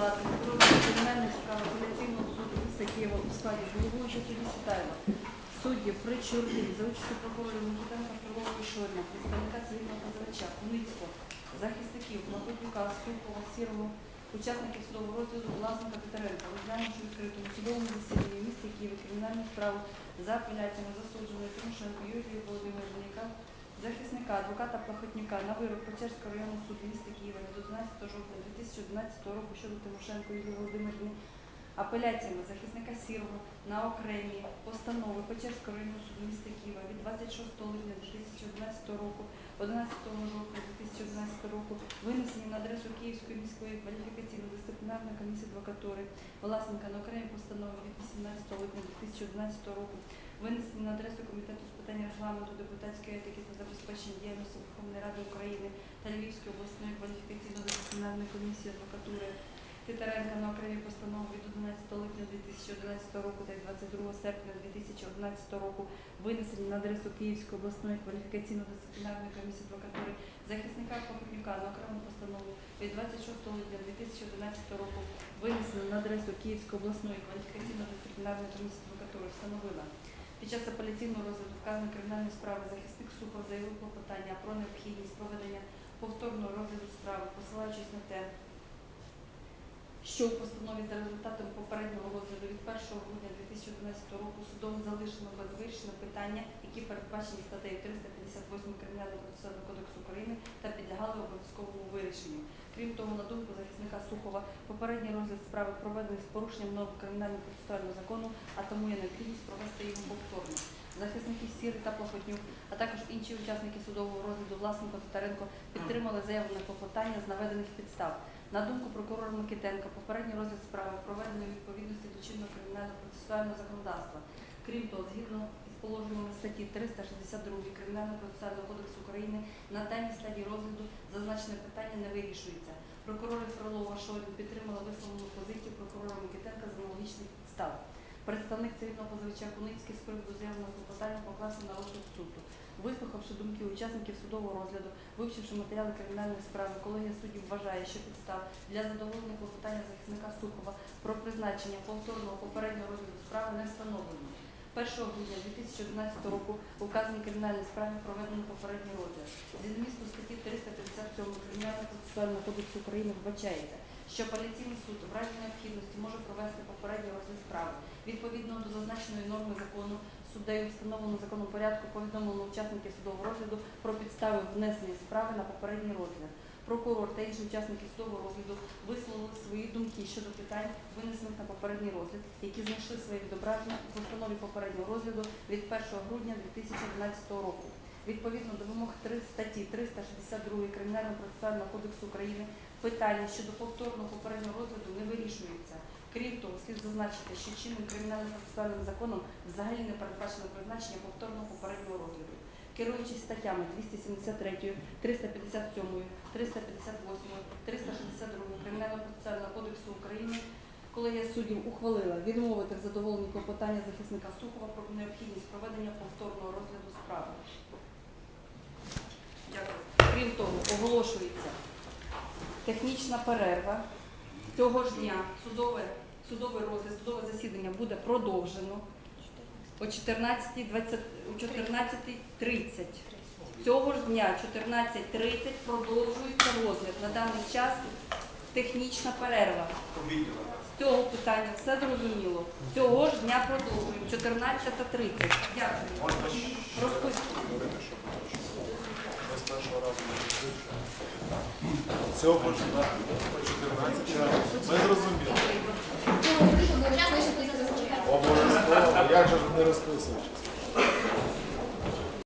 палати, прокурора кримінальних справ апеляційного суду міста Києва у складі головуючого судді Сітаєва, суддів Причурків за участю прокурорів Микитенка, Фролова Шорня, представника цивільного позивача, Куницького, захисників Макутюка, Сухова, Сірого, учасників судового розгляду, власника Титаренка, розглянувши відкритому судовому засіданні в місті Києві кримінальну справу за апеляціями засудженої Тимошенко Юрії Володимирівни, яка захисника адвоката Плахотнюка на вирок Печерського районного суду міста Києва від 11 жовтня 2011 року щодо Тимошенко Юлії Володимирівни, апеляціями захисника Сірого на окремі постанови Печерського районного суду міста Києва від 26 липня 2011 року, 11 жовтня 2011 року, винесені на адресу Київської міської кваліфікаційно-дисциплінарної комісії адвокатури. Власника на окремі постанови від 18 липня 2011 року, винесені на адресу Комітету з питань регламенту, депутатської етики та забезпечення діяльності Верховної Ради України та Львівської обласної кваліфікаційно-дисциплінарної комісії адвокатури Титаренка на окремі постанови від 11 липня 2011 року та 22 серпня 2011 року, винесені на адресу Київської обласної кваліфікаційно-дисциплінарної комісії адвокатури захисника Похотнюка на окрему постанову від 26 липня 2011 року, винесені на адресу Київської обласної кваліфікаційно-дисциплінарної комісії адвокатури встановила. Під час апеляційного розгляду вказаної кримінальної справи захисник Сухов заявив клопотання про необхідність проведення повторного розгляду справи, посилаючись на те, що у постанові за результатом попереднього розгляду від 1 грудня 2011 року судом залишено без вирішення питання, які передбачені статтею 358 Кримінального процесуального кодексу України та підлягали обов'язковому вирішенню. Крім того, на думку захисника Сухова, попередній розгляд справи проведений з порушенням норм кримінального процесуального закону, а тому є необхідність провести його повторно. Захисники Сірий та Плохотнюк, а також інші учасники судового розгляду Власенко Титаренко підтримали заявлене клопотання з наведених підстав. На думку прокурора Микитенка, попередній розгляд справи проведений у відповідності до чинного кримінального процесуального законодавства. Крім того, згідно із положеннями статті 362 Кримінального процесуального кодексу України на даній стадії розгляду зазначене питання не вирішується. Прокурори Фролова Шорін підтримали висловлену позицію прокурора Микитенка з аналогічних підстав. Представник цивільного позивача Куницький з приводу заявленого клопотання покласти на розгляд суду. Вислухавши думки учасників судового розгляду, вивчивши матеріали кримінальної справи, колегія суддів вважає, що підстав для задоволення клопотання захисника Сухова про призначення повторного попереднього розгляду справи не встановлено. 1 грудня 2011 року у вказаній кримінальній справі проведено попередній розгляд. Зі змісту статті 357 Кримінального процесуального кодексу України вбачається, що апеляційний суд в разі необхідності може провести попередній розгляд справи. Відповідно до зазначеної норми закону суддею встановлено законом порядку повідомлено учасників судового розгляду про підстави внесення справи на попередній розгляд. Прокурор та інші учасники судового розгляду висловили свої думки щодо питань, винесених на попередній розгляд, які знайшли своє відображення у постанові попереднього розгляду від 1 грудня 2011 року. Відповідно до вимог 3 статті 362 Кримінального процесуального кодексу України питання щодо повторного попереднього розгляду не вирішується. Крім того, слід зазначити, що чинним кримінальним процесуальним законом взагалі не передбачено призначення повторного попереднього розгляду. Керуючись статтями 273, 357, 358, 362 Кримінального процесуального кодексу України, колегія суддів ухвалила відмовити в задоволенні клопотання захисника Сухова про необхідність проведення повторного розгляду справи. Дякую. Крім того, оголошується технічна перерва. Цього ж дня судове, судовий розгляд, судове засідання буде продовжено о 14.20 о 14.30. Цього ж дня 14.30 продовжується розгляд. На даний час технічна перерва. З цього питання все зрозуміло. Цього ж дня продовжуємо 14.30. Дякую. Розписку. Цього ж дня о 14 Ми зрозуміли. Обов'язково. Як же ж не розписуючись?